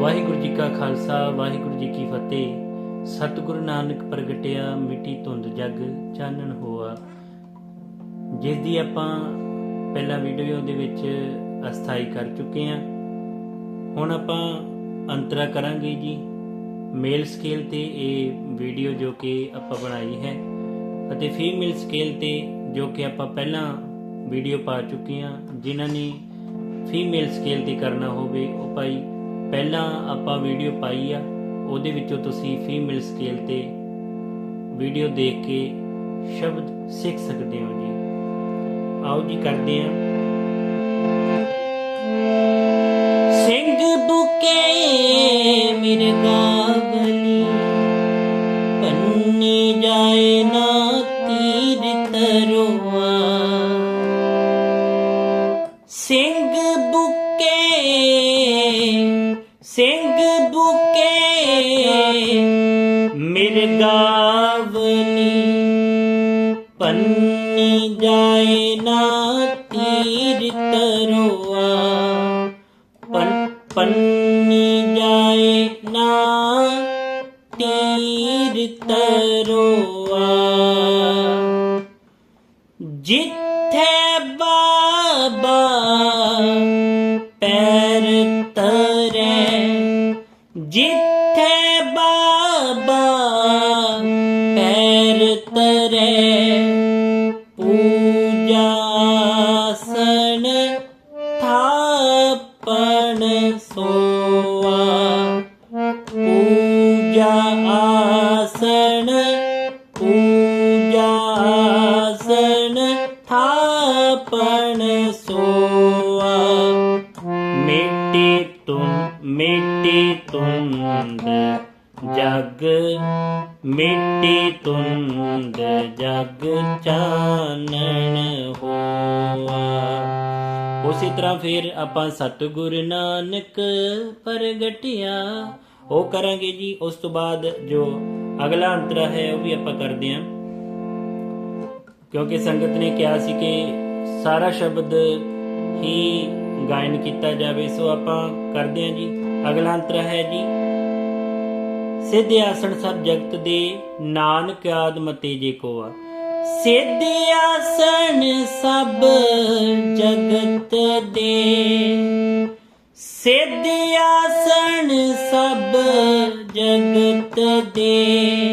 ਵਾਹਿਗੁਰੂ ਜੀ ਕਾ ਖਾਲਸਾ, ਵਾਹਿਗੁਰੂ ਜੀ ਕੀ ਫਤਿਹ। ਸਤਿਗੁਰੂ ਨਾਨਕ ਪ੍ਰਗਟਿਆ, ਮਿੱਟੀ ਧੁੰਦ ਜਗ, ਚਾਨਣ ਹੋਆ। ਜਿਸ ਦੀ ਆਪਾਂ ਪਹਿਲਾ ਵੀਡੀਓ ਦੇ ਵਿੱਚ ਅਸਥਾਈ ਕਰ ਚੁੱਕੇ ਹਾਂ। ਹੁਣ ਆਪਾਂ ਅੰਤਰਾ ਕਰਾਂਗੇ ਜੀ। ਮੇਲ ਸਕੇਲ ਤੇ ਇਹ ਵੀਡੀਓ ਜੋ ਕਿ ਆਪਾਂ ਬਣਾਈ ਹੈ ਅਤੇ ਫੀਮੇਲ ਸਕੇਲ ਤੇ ਜੋ ਕਿ ਆਪਾਂ ਪਹਿਲਾਂ ਵੀਡੀਓ ਪਾ ਚੁੱਕੇ ਹਾਂ, ਜਿਨ੍ਹਾਂ ਨੇ ਫੀਮੇਲ ਸਕੇਲ ਤੇ ਕਰਨਾ ਹੋਵੇ, ਉਹ ਭਾਈ ਪਹਿਲਾਂ ਆਪਾਂ ਵੀਡੀਓ ਪਾਈ ਆ, ਉਹਦੇ ਵਿੱਚੋਂ ਤੁਸੀਂ ਫੀਮੇਲ ਸਕੇਲ ਤੇ ਵੀਡੀਓ ਦੇਖ ਕੇ ਸ਼ਬਦ ਸਿੱਖ ਸਕਦੇ ਹੋ ਜੀ। ਆਓ ਜੀ ਕਰਦੇ ਹਾਂ। ਸਿੰਘ ਬੁਕੇ ਮਿਰਗਾਵਲੀ ਪੰਨੀ ਜਾਏ ਨਾ ਬੁਕੇ ਮਿਰਗਾਵਲੀ ਪੰਨੀ ਜਾਏ ਨਾ ਤੀਰ ਤਰੋਆ ਪਨ ਪੰਨੀ ਜਾਏ ਨਾ ਤੀਰ ਆਸਣ ਮਿੱਟੀ ਜਗ ਚਾਨਣ ਹੋਆ। ਉਸੇ ਤਰ੍ਹਾਂ ਫਿਰ ਆਪਾਂ ਸਤਿਗੁਰ ਨਾਨਕ ਪ੍ਰਗਟਿਆ। ਉਹ ਕਰਾਂਗੇ ਜੀ, ਉਸ ਤੋਂ ਬਾਅਦ ਜੋ ਅਗਲਾ ਅੰਤਰਾ ਹੈ, ਉਹ ਵੀ ਆਪਾਂ ਕਰਦੇ ਹਾਂ। ਕਿਉਂਕਿ ਸੰਗਤ ਨੇ ਕਿਹਾ ਸੀ ਕਿ ਸਾਰਾ ਸ਼ਬਦ ਹੀ ਗਾਇਨ ਕੀਤਾ ਜਾਵੇ, ਸੋ ਆਪਾਂ ਕਰਦੇ ਹਾਂ ਜੀ। ਅਗਲਾ ਅੰਤਰਾ ਹੈ ਜੀ ਸਿੱਧ ਆਸਣ ਸਭ ਜਗਤ ਦੇ, ਨਾਨਕ ਆਦ ਮਤੇ ਜੇ ਕੋਆ ਸਿੱਧ ਆਸਣ ਸਭ ਜਗਤ ਦੇ। ਸਿੱਧ ਆਸਣ ਸਭ ਜਗਤ ਦੇ।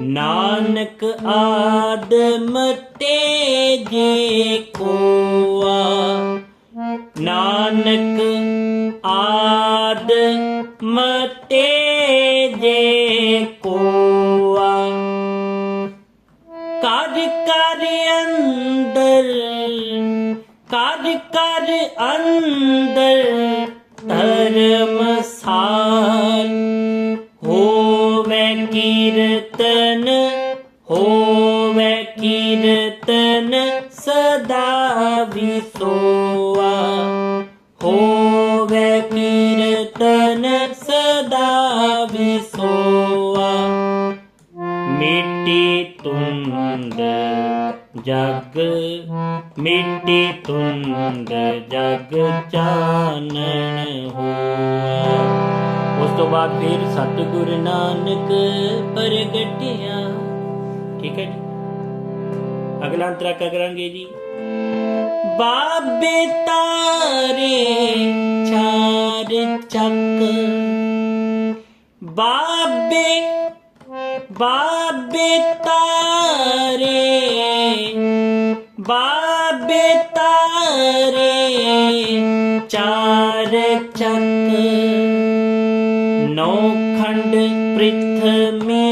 ਨਾਨਕ ਆਦਮ ਤੇ ਜੇ ਕੋਆ ਨਾਨਕ ਆਦਮ ਕਾਜ ਕਰ ਅੰਦਰ ਧਰਮਸਾਲ ਹੋਵੇ ਕੀਰਤਨ ਹੋਵੇ ਕੀਰਤਨ ਸਦਾ ਵਿਸੋਆ ਮਿੱਟੀ ਤੁੰਦ ਜਗ, ਮਿੱਟੀ ਤੁੰਦ ਜਗ ਚਾਨਣ ਹੋਆ ਉਸ ਤੋਂ ਬਾਅਦ ਫਿਰ ਸਤਿਗੁਰ ਨਾਨਕ ਪ੍ਰਗਟਿਆ। ਠੀਕ ਹੈ ਜੀ। ਅਗਲਾ ਅੰਤਰਾ ਕਰਾਂਗੇ ਜੀ। ਬਾਬੇ ਤਾਰੇ ਚਾਰ ਚੱਕ। ਬਾਬੇ बाबेतारे बाबेतारे चार चक नौ खंड पृथ्वी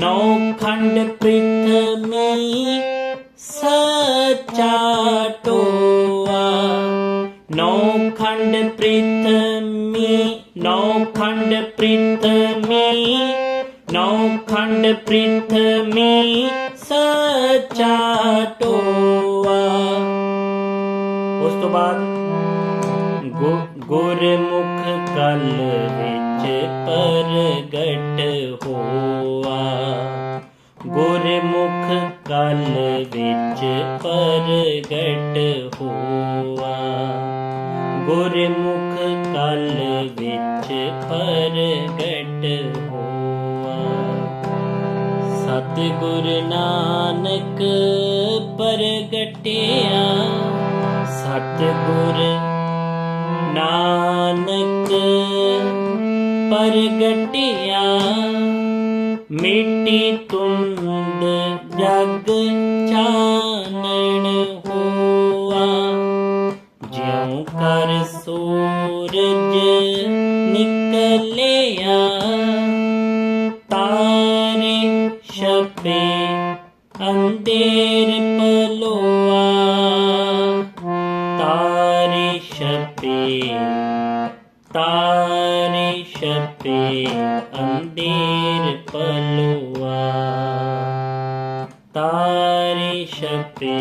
रे बे चारीथ मे नौ खंड पृथ्वी नौ खंड पृथ्वी ਖੰਡ ਪ੍ਰਿਥਮੀ ਸਚਾ ਟੋਆ। ਉਸ ਤੋਂ ਬਾਅਦ ਗੁਰਮੁਖ ਕਲ ਵਿੱਚ ਪ੍ਰਗਟ ਹੋਆ। ਗੁਰਮੁਖ ਕਲ ਵਿੱਚ ਪ੍ਰਗਟ ਹੋਆ। ਗੁਰਮੁਖ ਸਤਿਗੁਰ ਨਾਨਕ ਪ੍ਰਗਟਿਆ। ਸਤਿਗੁਰ ਨਾਨਕ ਪ੍ਰਗਟਿਆ। ਮਿੱਟੀ ਤੁੰਦ ਜਗ ਚਾਨਣ ਹੋਆ। ਜਿਉ ਕਰ ਸੂਰਜ ਨਿਕਲਿਆ ਛਪੇ ਤਾਰੇ ਛਪੇ ਅੰਧੇਰ ਪਲੋਆ ਤਾਰੇ ਛਪੇ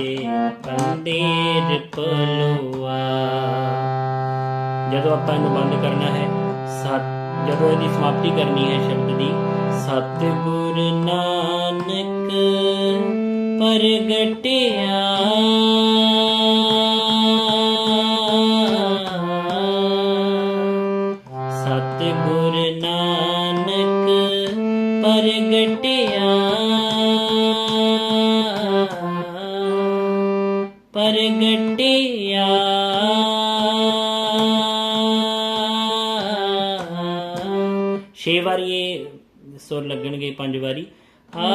ਅੰਧੇਰ ਪਲੋਆ ਜਦੋਂ ਆਪਾਂ ਇਹਨੂੰ ਬੰਦ ਕਰਨਾ ਹੈ ਸਤ ਜਦੋਂ ਇਹਦੀ ਸਮਾਪਤੀ ਕਰਨੀ ਹੈ ਸ਼ਬਦ ਦੀ ਸਤਿਗੁਰ ਨਾਨਕ ਪ੍ਰਗਟਿਆ ਪ੍ਰਗਟਿਆ ਛੇ ਵਾਰੀ ਇਹ ਸੁਰ ਲੱਗਣਗੇ ਪੰਜ ਵਾਰੀ ਆ